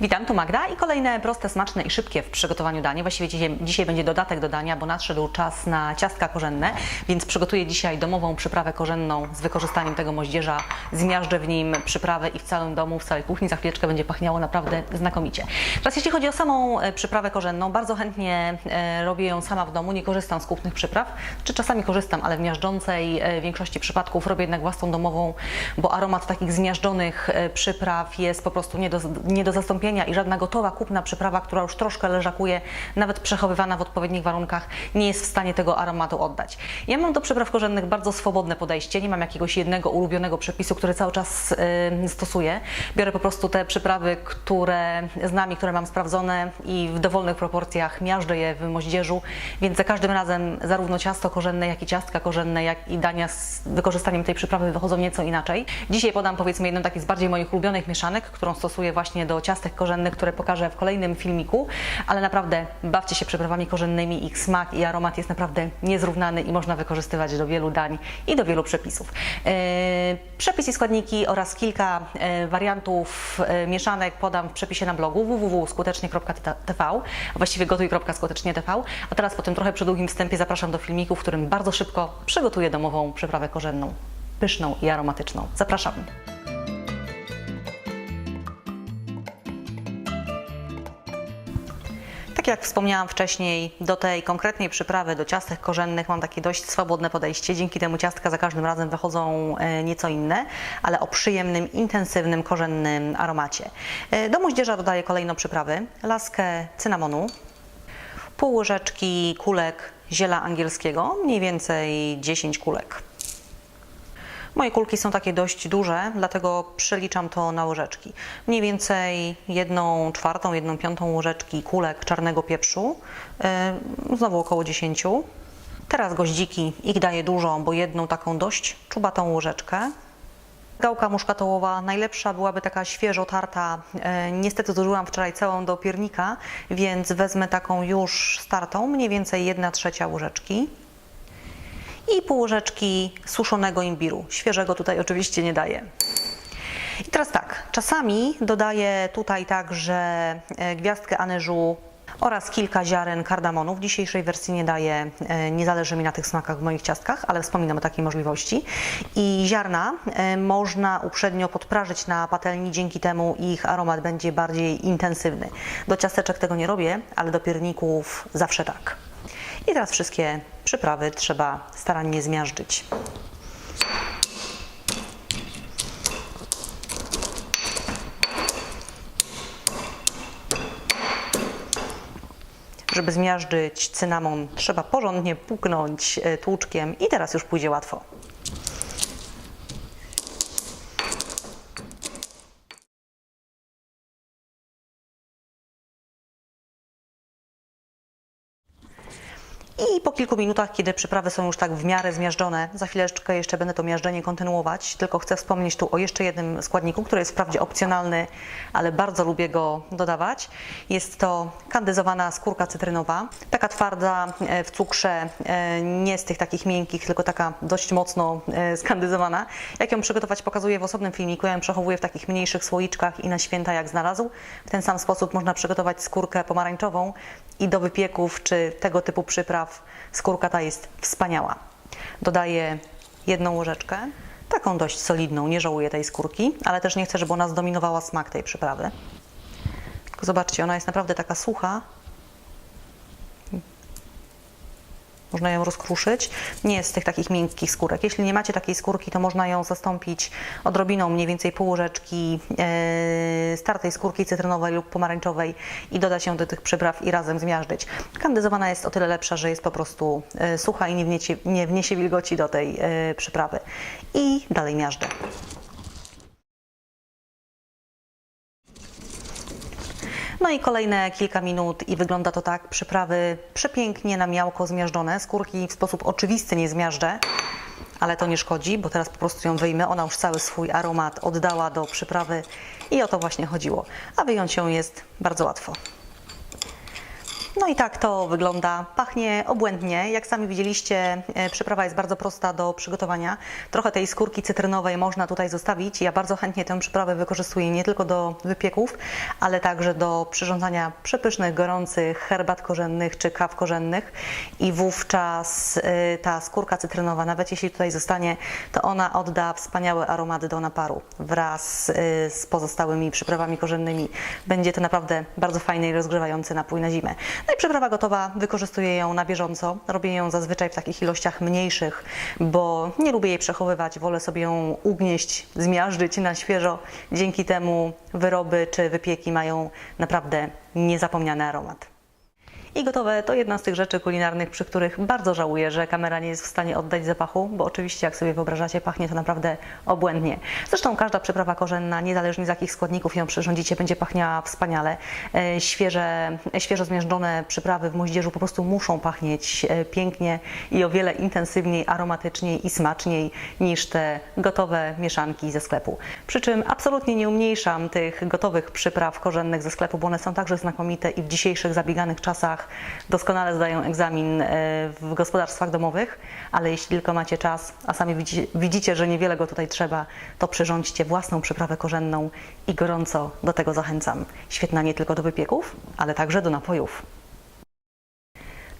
Witam, tu Magda i kolejne proste, smaczne i szybkie w przygotowaniu danie. Właściwie dzisiaj, dzisiaj będzie dodatek do dania, bo nadszedł czas na ciastka korzenne, więc przygotuję dzisiaj domową przyprawę korzenną z wykorzystaniem tego moździerza. Zmiażdżę w nim przyprawę i w całym domu, w całej kuchni za chwileczkę będzie pachniało naprawdę znakomicie. Teraz jeśli chodzi o samą e, przyprawę korzenną, bardzo chętnie e, robię ją sama w domu, nie korzystam z kupnych przypraw, czy czasami korzystam, ale w miażdżącej e, większości przypadków robię jednak własną domową, bo aromat takich zmiażdżonych przypraw jest po prostu nie do, nie do zastąpienia i żadna gotowa, kupna przyprawa, która już troszkę leżakuje, nawet przechowywana w odpowiednich warunkach, nie jest w stanie tego aromatu oddać. Ja mam do przypraw korzennych bardzo swobodne podejście, nie mam jakiegoś jednego ulubionego przepisu, który cały czas y, stosuję. Biorę po prostu te przyprawy, które znam i które mam sprawdzone i w dowolnych proporcjach miażdżę je w moździerzu, więc za każdym razem zarówno ciasto korzenne, jak i ciastka korzenne, jak i dania z wykorzystaniem tej przyprawy wychodzą nieco inaczej. Dzisiaj podam powiedzmy jedną takich z bardziej moich ulubionych mieszanek, którą stosuję właśnie do ciastek korzennych, które pokażę w kolejnym filmiku, ale naprawdę bawcie się przyprawami korzennymi, ich smak i aromat jest naprawdę niezrównany i można wykorzystywać do wielu dań i do wielu przepisów. Yy, przepis i składniki oraz kilka yy, wariantów yy, mieszanek podam w przepisie na blogu www.skutecznie.tv, a właściwie gotuj.skutecznie.tv, a teraz po tym trochę przedługim wstępie zapraszam do filmiku, w którym bardzo szybko przygotuję domową przyprawę korzenną, pyszną i aromatyczną. Zapraszam. Tak jak wspomniałam wcześniej, do tej konkretnej przyprawy, do ciastek korzennych mam takie dość swobodne podejście. Dzięki temu ciastka za każdym razem wychodzą e, nieco inne, ale o przyjemnym, intensywnym, korzennym aromacie. E, Do moździerza dodaję kolejno przyprawy. Laskę cynamonu, pół łyżeczki kulek ziela angielskiego, mniej więcej 10 kulek. Moje kulki są takie dość duże, dlatego przeliczam to na łyżeczki. Mniej więcej jedną czwartą, jedną piątą łyżeczki kulek czarnego pieprzu, yy, znowu około 10. Teraz goździki, ich daję dużo, bo jedną taką dość czubatą łyżeczkę. Gałka muszkatołowa, najlepsza byłaby taka świeżo tarta. E, niestety zużyłam wczoraj całą do piernika, więc wezmę taką już startą, mniej więcej 1 trzecia łyżeczki i pół łyżeczki suszonego imbiru. Świeżego tutaj oczywiście nie daję. I teraz tak, czasami dodaję tutaj także e, gwiazdkę anyżu oraz kilka ziaren kardamonu. W dzisiejszej wersji nie daję, e, nie zależy mi na tych smakach w moich ciastkach, ale wspominam o takiej możliwości. I ziarna e, można uprzednio podprażyć na patelni, dzięki temu ich aromat będzie bardziej intensywny. Do ciasteczek tego nie robię, ale do pierników zawsze tak. I teraz wszystkie przyprawy trzeba starannie zmiażdżyć. Żeby zmiażdżyć cynamon, trzeba porządnie puknąć e, tłuczkiem i teraz już pójdzie łatwo. I po kilku minutach, kiedy przyprawy są już tak w miarę zmiażdżone, za chwileczkę jeszcze będę to miażdżenie kontynuować, tylko chcę wspomnieć tu o jeszcze jednym składniku, który jest wprawdzie opcjonalny, ale bardzo lubię go dodawać. Jest to kandyzowana skórka cytrynowa, taka twarda e, w cukrze, e, nie z tych takich miękkich, tylko taka dość mocno e, skandyzowana. Jak ją przygotować pokazuję w osobnym filmiku, ja ją przechowuję w takich mniejszych słoiczkach i na święta jak znalazł. W ten sam sposób można przygotować skórkę pomarańczową i do wypieków czy tego typu przypraw skórka ta jest wspaniała. Dodaję jedną łyżeczkę, taką dość solidną, nie żałuję tej skórki, ale też nie chcę, żeby ona zdominowała smak tej przyprawy. Tylko zobaczcie, ona jest naprawdę taka sucha. Można ją rozkruszyć. Nie jest z tych takich miękkich skórek. Jeśli nie macie takiej skórki, to można ją zastąpić odrobiną, mniej więcej pół łyżeczki e, startej skórki cytrynowej lub pomarańczowej i dodać ją do tych przypraw i razem zmiażdżyć. Kandyzowana jest o tyle lepsza, że jest po prostu e, sucha i nie wniecie, nie wniesie wilgoci do tej e, przyprawy. I dalej miażdżę. No i kolejne kilka minut i wygląda to tak. Przyprawy przepięknie na miałko zmiażdżone. Skórki w sposób oczywisty nie zmiażdżę, ale to nie szkodzi, bo teraz po prostu ją wyjmę. Ona już cały swój aromat oddała do przyprawy i o to właśnie chodziło. A wyjąć ją jest bardzo łatwo. No i tak to wygląda. Pachnie obłędnie. Jak sami widzieliście, e, przyprawa jest bardzo prosta do przygotowania. Trochę tej skórki cytrynowej można tutaj zostawić. Ja bardzo chętnie tę przyprawę wykorzystuję nie tylko do wypieków, ale także do przyrządzania przepysznych, gorących herbat korzennych czy kaw korzennych. I wówczas e, ta skórka cytrynowa, nawet jeśli tutaj zostanie, to ona odda wspaniałe aromaty do naparu wraz e, z pozostałymi przyprawami korzennymi. Będzie to naprawdę bardzo fajny i rozgrzewający napój na zimę. No i przyprawa gotowa, wykorzystuję ją na bieżąco. Robię ją zazwyczaj w takich ilościach mniejszych, bo nie lubię jej przechowywać. Wolę sobie ją ugnieść, zmiażdżyć na świeżo. Dzięki temu wyroby czy wypieki mają naprawdę niezapomniany aromat. I gotowe to jedna z tych rzeczy kulinarnych, przy których bardzo żałuję, że kamera nie jest w stanie oddać zapachu, bo oczywiście, jak sobie wyobrażacie, pachnie to naprawdę obłędnie. Zresztą każda przyprawa korzenna, niezależnie z jakich składników ją przyrządzicie, będzie pachniała wspaniale. E, Świeże, świeżo zmiażdżone przyprawy w moździerzu po prostu muszą pachnieć e, pięknie i o wiele intensywniej, aromatyczniej i smaczniej niż te gotowe mieszanki ze sklepu. Przy czym absolutnie nie umniejszam tych gotowych przypraw korzennych ze sklepu, bo one są także znakomite i w dzisiejszych zabieganych czasach doskonale zdają egzamin e, w gospodarstwach domowych, ale jeśli tylko macie czas, a sami widzicie, widzicie, że niewiele go tutaj trzeba, to przyrządźcie własną przyprawę korzenną i gorąco do tego zachęcam. Świetna nie tylko do wypieków, ale także do napojów.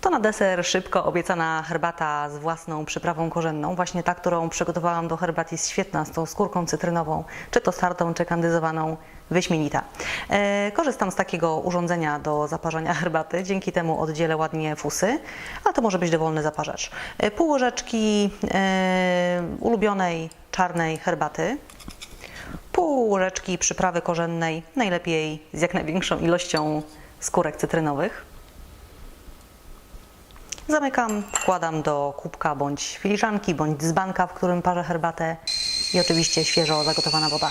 To na deser szybko obiecana herbata z własną przyprawą korzenną. Właśnie ta, którą przygotowałam do herbat jest świetna, z tą skórką cytrynową, czy to startą, czy kandyzowaną, wyśmienita. E, korzystam z takiego urządzenia do zaparzania herbaty, dzięki temu oddzielę ładnie fusy, a to może być dowolny zaparzacz. E, pół łyżeczki e, ulubionej czarnej herbaty, pół łyżeczki przyprawy korzennej, najlepiej z jak największą ilością skórek cytrynowych. Zamykam, wkładam do kubka bądź filiżanki, bądź dzbanka, w którym parzę herbatę i oczywiście świeżo zagotowana woda.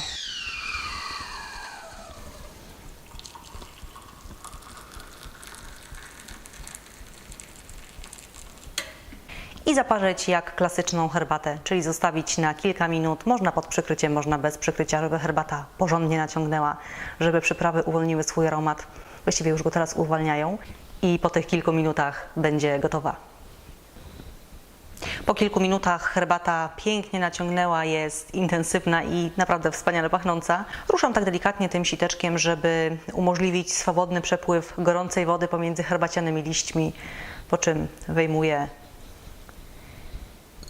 I zaparzyć jak klasyczną herbatę, czyli zostawić na kilka minut, można pod przykryciem, można bez przykrycia, żeby herbata porządnie naciągnęła, żeby przyprawy uwolniły swój aromat. Właściwie już go teraz uwalniają i po tych kilku minutach będzie gotowa. Po kilku minutach herbata pięknie naciągnęła, jest intensywna i naprawdę wspaniale pachnąca. Ruszam tak delikatnie tym siteczkiem, żeby umożliwić swobodny przepływ gorącej wody pomiędzy herbacianymi liśćmi, po czym wyjmuję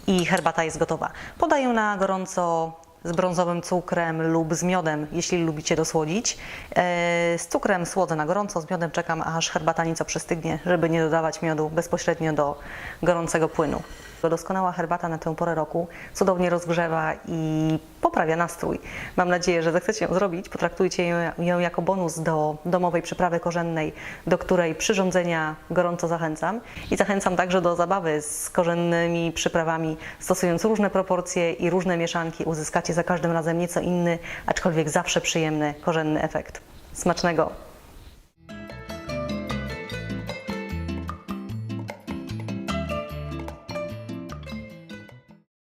i herbata jest gotowa. Podaję na gorąco z brązowym cukrem lub z miodem, jeśli lubicie dosłodzić. E, Z cukrem słodzę na gorąco, z miodem czekam, aż herbata nieco przystygnie, żeby nie dodawać miodu bezpośrednio do gorącego płynu. Doskonała herbata na tę porę roku cudownie rozgrzewa i poprawia nastrój. Mam nadzieję, że zechcecie ją zrobić. Potraktujcie ją jako bonus do domowej przyprawy korzennej, do której przyrządzenia gorąco zachęcam. I zachęcam także do zabawy z korzennymi przyprawami, stosując różne proporcje i różne mieszanki. Uzyskacie za każdym razem nieco inny, aczkolwiek zawsze przyjemny korzenny efekt. Smacznego!